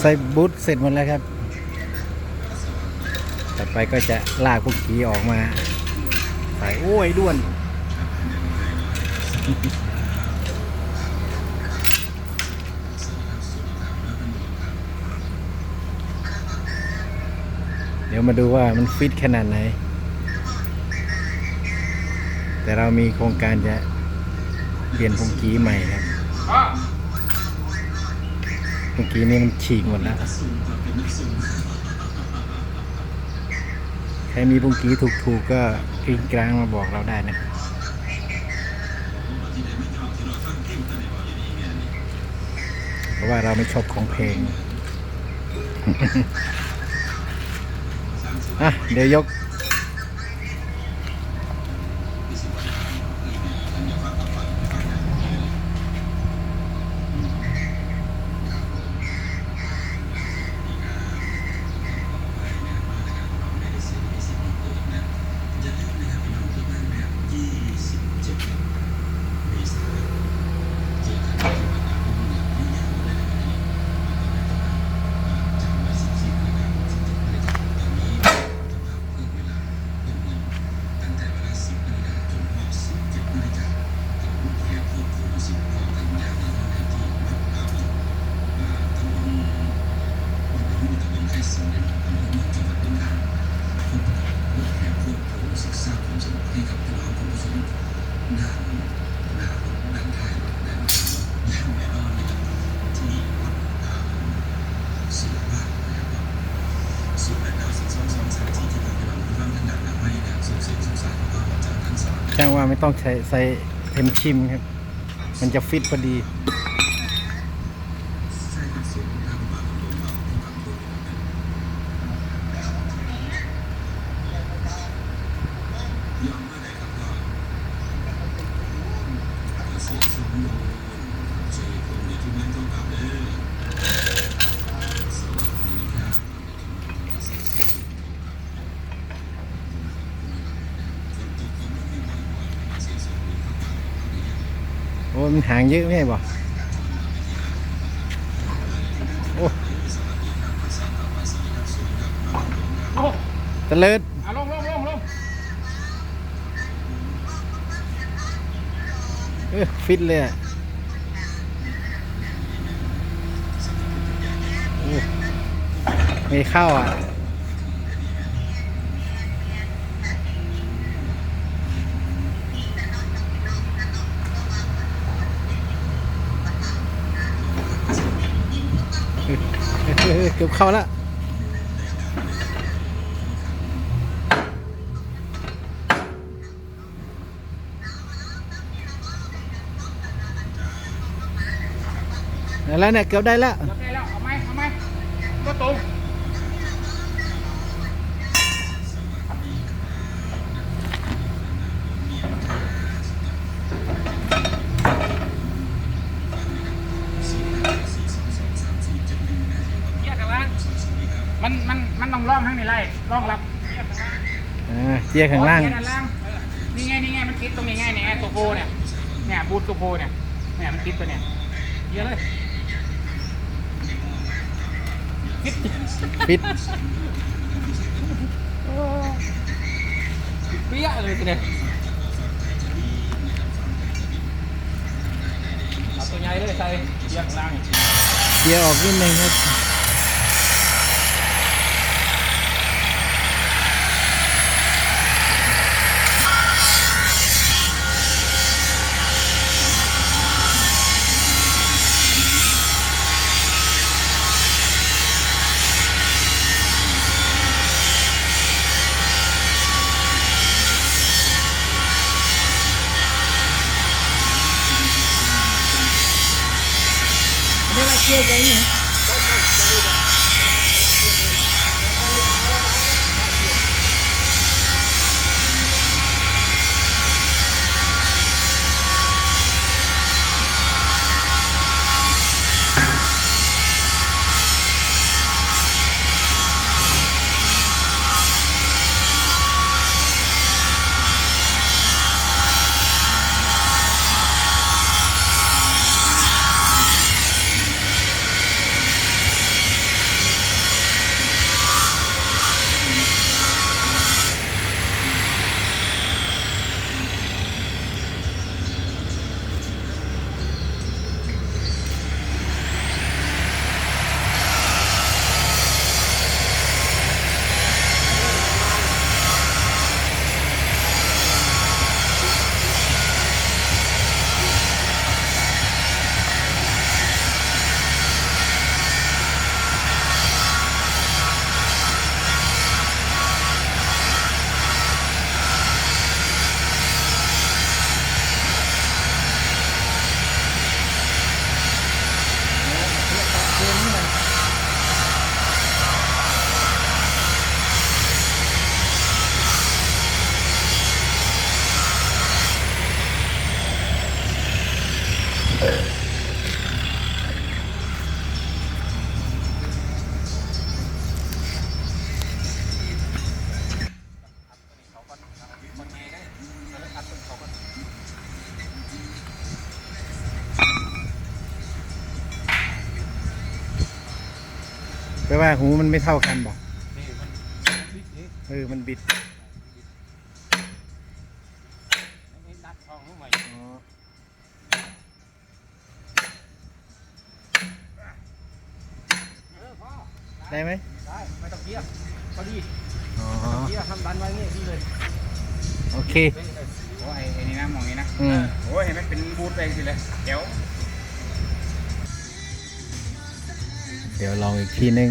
ใส่บูทเสร็จหมดแล้วครับ ต่อไปก็จะลากพวกขีออกมาใส่โอ้ยด้วน เดี๋ยวมาดูว่ามันฟิตขนาดไหน แต่เรามีโครงการจะเปลี่ยนพงกีใหม่ครับ พงกีนี่มันฉีกหมดแล้ว ใครมีพงกี้ถูกๆก็กริ้งกลางมาบอกเราได้นะเพราะว่าเราไม่ชอบของเพลงอะเดี๋ยวยก แจ้งว่าไม่ต้องใช้ใส่เทมชิมครับ มันจะฟิตพอดี มันหางเยอะไม่ใช่บ่โอ้โอ้ตะเลิดอะลงลงลงลงเออฟิตเลยอะโอ้ไม่เข้าอะ เกือบเข้าแล้วได้แล้วเนี่ยเกือบได้แล้ว เกือบได้แล้ว เอาไหมเอาไหมก็ตรงเกียร์กันล่างมัน มันมันต้องร่องทั้งในไร่ร่องรับเกียร์กันล่างอ่าเจียร์ข้างล่างเกียร์กันล่างเออนี่ไงนี่ไงมันติดตรงนี้ไงเนี่ยไอ้ตัวโปรเนี่ยเนี่ยบูทตัวโปรเนี่ยเนี่ยมันติดตัวเนี่ยเกียร์เลยติดฟิตเปี้ยเลยทีเดียวเอาตัวใหญ่เลยใส่เกียร์ข้างล่าง เจียร์ออกนิดนึงครับ นี่อะ แปลว่าหูมันไม่เท่ากันบอกนี่มันบิดนี่เออ มันบิดนี่ดัดทองลงไปอ๋อเออพ่อได้ไหมได้ไม่ต้องเกียร์พอดีอ๋อเกียร์ทำดันไว้นี่ดีเลยโอเคโอ้ยไอ้นี่นะมองนี้นะอืมโอ้ยเห็นไหมเป็นบูทไปสิเลยเดี๋ยว เดี๋ยวลองอีกทีนึง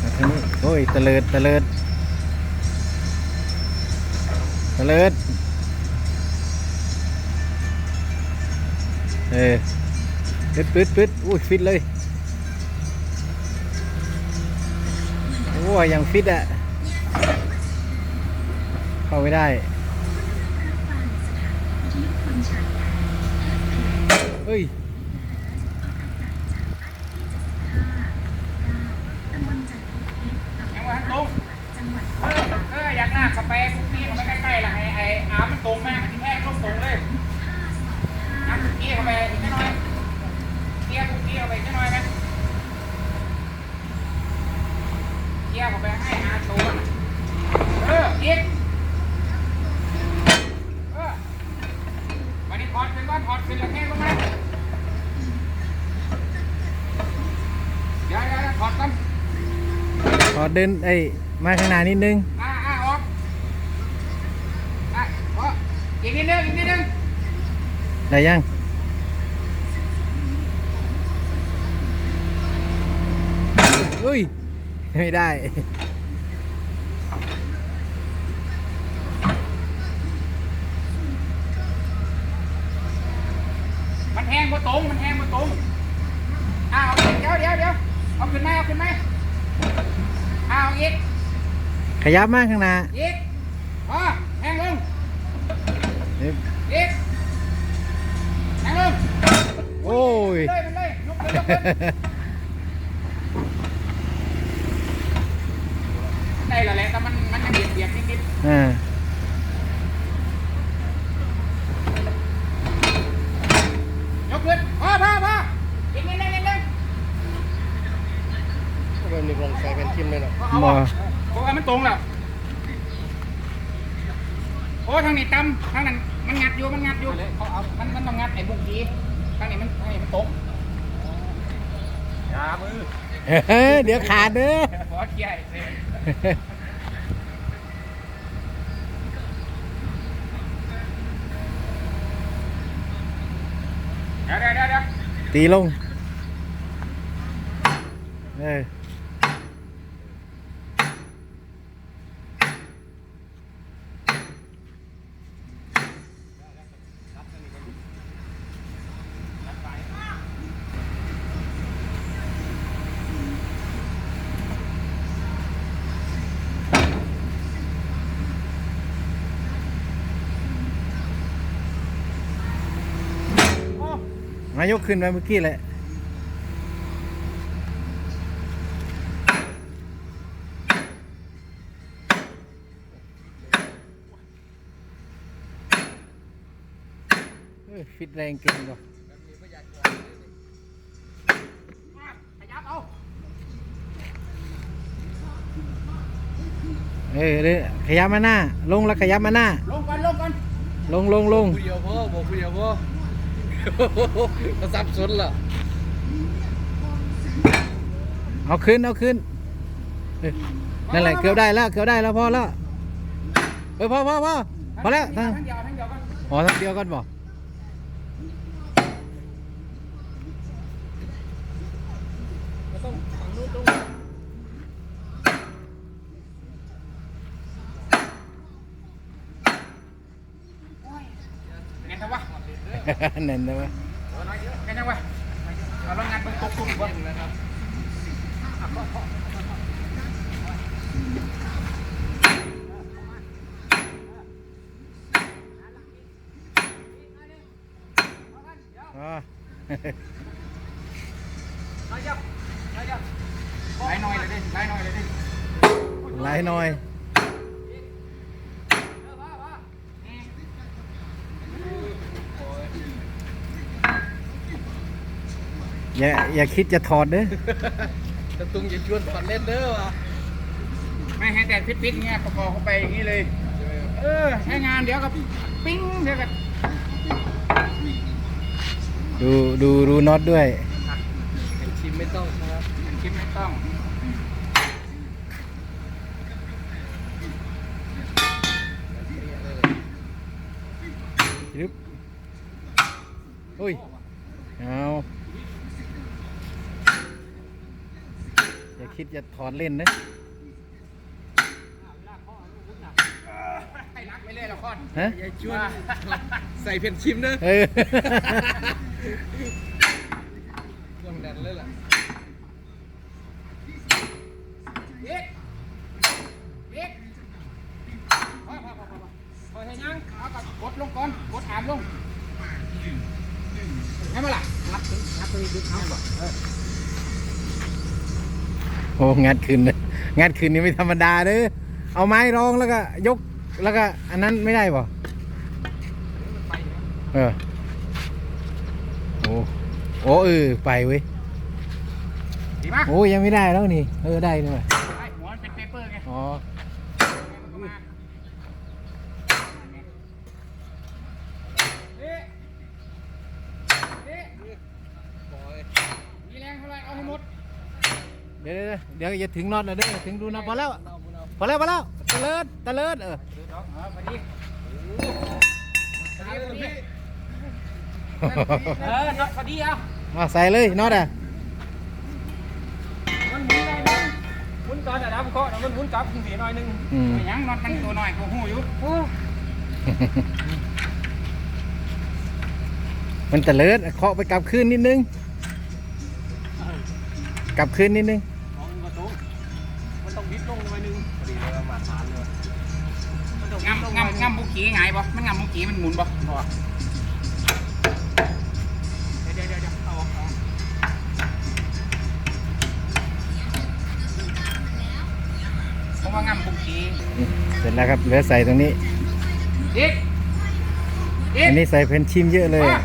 มาทางนี้โอ้ยตะเลิดตะเลิดตะเลิด ออปิดปิดปิดอุ้ยฟิตเลย โอ้ยยังฟิตอะ เข้าไม่ได้ เฮ้ย ยังว่าตรงเออเอออยากหน้าสเปรย์คุกกี้เข้าไปใกล้ๆล่ะไอ้ไอ้อาร์มมันตรงมากมันแค่ลงตรงเลยน้ำคุกกี้เข้าไปอีกนิดหน่อยเกียร์คุกกี้เข้าไปอีกนิดหน่อยไหมเกียร์เข้าไปให้อาร์มตัวเอออีกเออวันนี้ ถอดขึ้นก่อนถอดขึ้นแล้วแค่ลงมาเดี๋ยวเดี๋ยวเดี๋ยวถอดก่อนขอเดินไอ้ยมาข้างหน้านิดนึง อ่าอ่าออกอะพออีกนิดนึงอีกนิดนึงได้ยัง อุ้ย ไม่ได้ มันแทงมาตรง มันแทงมาตรงอ้าวเดี๋ยวเดี๋ยวเดี๋ยวเอาขึ้นไหมเอาขึ้นไหมอ้าวอีกขยับมาข้างหน้าอีกพอแทงลงเอ๊ะอีกแทงลงโอ้ยเลยมันเลยยกเลยยกเลยได้แล้วแหละแต่มันมันยังเบียดเบียดนิดอ่า ๆยกขึ้นพอพอพออีกนิดนึงนิดนึง เป็นหนึ่งลองใส่เป็นทิมเลยเนาะ เอา บ่ บ่เพราะว่ามันตรงแล้วโอ้ทางนี้ต่ำทางนั้นมันงัดอยู่ มันงัดอยู่เขาเอามันมันต้องงัดไอ้บุกกี้ทางนี้มันทางนี้มันตรงอย่า มือเฮ้ยเดี๋ยวขาดเด้อ บอสใหญ่เลยเดี๋ยวเดี๋ยวเดี๋ยวเดี๋ยวตีลง เออโอ้ มายกขึ้นไปเมื่อกี้แหละเออฟิตแรงเก่งกว่าขยับเอาเออเดี๋ยวขยับมาหน้า ลงแล้วขยับมาหน้า ลงก่อนลงก่อนลงลงลงคุยเดียวพ่อบอกคุยเดียวพ่อก็ ซับซ้อนล่ะเอาขึ้นเอาขึ้นเออนั่นแหละเกือบได้แล้วเกือบได้แล้วพอแล้วเออพอพอพอพอแล้วทั้ทั้งงเดียวทั้งเดียวกันอ๋อทั้งเดียวกันบอก nên thôi nói chứ nhanh nhanh qua nó ngăn bên cục cùng vâng đó nói chưa nói chưa lái nồi lại đi, lái nồi lại đi. Lái nồi อย่าอย่าคิดจะถอดเด้อตะตุงอย่าชวนฝันเล่นเด้อวะไม่ให้แต่พิษๆเงี้ยประกอบเข้าไปอย่างนี้เลย เออใช้งานเดี๋ยวก็ปิ้งเดี๋ยวก็ดูดูดูน็อตด้วยไอชิมไม่ต้องครับมันคิดไม่ต้องยึบอุ้ยเอาอย่า คิดจะถอดเล่นนะให้รักไปเลยละครฮะอย่าชวนใส่เพียนชิมเด้อเออเครื่องดันเลยล่ะเด็กเด็กพอพอพอพอพอพอเห็นยังเอากับกดลงก่อนกดอ่านลงให้มาล่ะรับถึงรับถึงดึงเอาบ่เออ โอ้งัดขึ้นเลยงัดขึ้นนี่ไม่ธรรมดาเด้อเอาไม้รองแล้วก็ ยกแล้วก็ อันนั้นไม่ได้ป่ะเออโอ้โอ้เออไปเว้ยดีมากโอ้ยังไม่ได้แล้วนี่ เออได้นี่ว่ะไอ้หัวมันเป็นเปเปอร์ไงอ๋อ เอ๊ะเอ๊ะ บอย มีแรงเท่าไหรเอาให้หมด เดี๋ยวเดี๋ยวเดี๋ยวอย่าถึงน็อตนะเด้อถึงดูน็อตพอแล้วเอาบุญเอาพอแล้วพอแล้วตะเลิดตะเลิดเออดูดอกเออพอดีอันนี้เลยพี่เออน็อตพอดีเอามาใส่เลยน็อตอะมันหมุนได้ไหมหมุนตอนแต่ดำเคาะนะมันหมุนกลับถึงสีหน่อยหนึงอืมไม่หยังน็อตมันตัวน้อยกว่าหูอยู่โอ้มันตะเลิดเคาะไปกลับคืนนิดนึงกลับคืนนิดนึง งบิงามดลงหน่งาอมยหนึงงามบุกี้ไงบ่มันงามบุกี้มันหมุนบ่บ่เดี๋ยวเดี๋ยวเดี๋ยวเอาออกเอาออกเพราะว่างามบุกี้เสร็จแล้วครับเหลือใส่ตรงนี้เด็กเด็กอันนี้ใส่เพนชิมเยอะเลยอะ